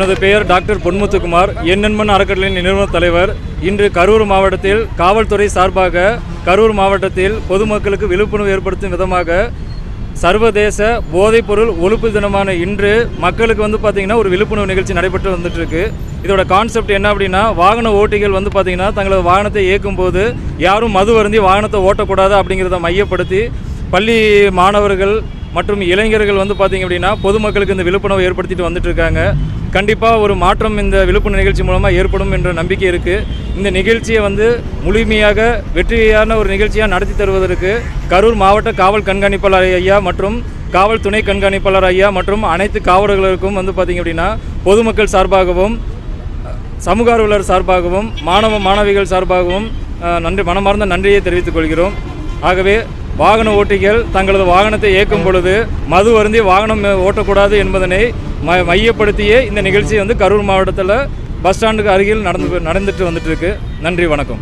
எனது பெயர் டாக்டர் பொன்முத்துக்குமார். எண்ணெண்மண் அறக்கட்டளையின் நிறுவன தலைவர். இன்று கரூர் மாவட்டத்தில் காவல்துறை சார்பாக கரூர் மாவட்டத்தில் பொதுமக்களுக்கு விழிப்புணர்வு ஏற்படுத்தும் விதமாக சர்வதேச போதைப்பொருள் ஒழிப்பு தினமான இன்று மக்களுக்கு வந்து பார்த்திங்கன்னா ஒரு விழிப்புணர்வு நிகழ்ச்சி நடைபெற்று வந்துட்டுருக்கு. இதோட கான்செப்ட் என்ன அப்படின்னா வாகன ஓட்டிகள் வந்து பார்த்திங்கன்னா தங்களது வாகனத்தை இயக்கும்போது யாரும் மது வருந்தி வாகனத்தை ஓட்டக்கூடாது அப்படிங்கிறத மையப்படுத்தி பள்ளி மாணவர்கள் மற்றும் இளைஞர்கள் வந்து பார்த்திங்க அப்படின்னா பொதுமக்களுக்கு இந்த விழிப்புணர்வு ஏற்படுத்திட்டு வந்துட்டு இருக்காங்க. கண்டிப்பாக ஒரு மாற்றம் இந்த விழிப்புணர்வு நிகழ்ச்சி மூலமாக ஏற்படும் என்ற நம்பிக்கை இருக்குது இந்த நிகழ்ச்சியை வந்து முழுமையாக வெற்றியான ஒரு நிகழ்ச்சியாக நடத்தி தருவதற்கு கரூர் மாவட்ட காவல் கண்காணிப்பாளர் ஐயா மற்றும் காவல் துணை கண்காணிப்பாளர் ஐயா மற்றும் அனைத்து காவலர்களுக்கும் வந்து பார்த்திங்க அப்படின்னா பொதுமக்கள் சார்பாகவும் சமூக ஆர்வலர் சார்பாகவும் மாணவ மாணவிகள் சார்பாகவும் நன்றி மனமார்ந்த நன்றியை தெரிவித்துக் கொள்கிறோம். ஆகவே வாகன ஓட்டிகள் தங்களது வாகனத்தை இயக்கும் பொழுது மது அருந்தி வாகனம் ஓட்டக்கூடாது என்பதனை ம மையப்படுத்தியே இந்த நிகழ்ச்சி வந்து கரூர் மாவட்டத்தில் பஸ் ஸ்டாண்டுக்கு அருகில் நடந்து நடந்துட்டு வந்துட்டு இருக்கு. நன்றி வணக்கம்.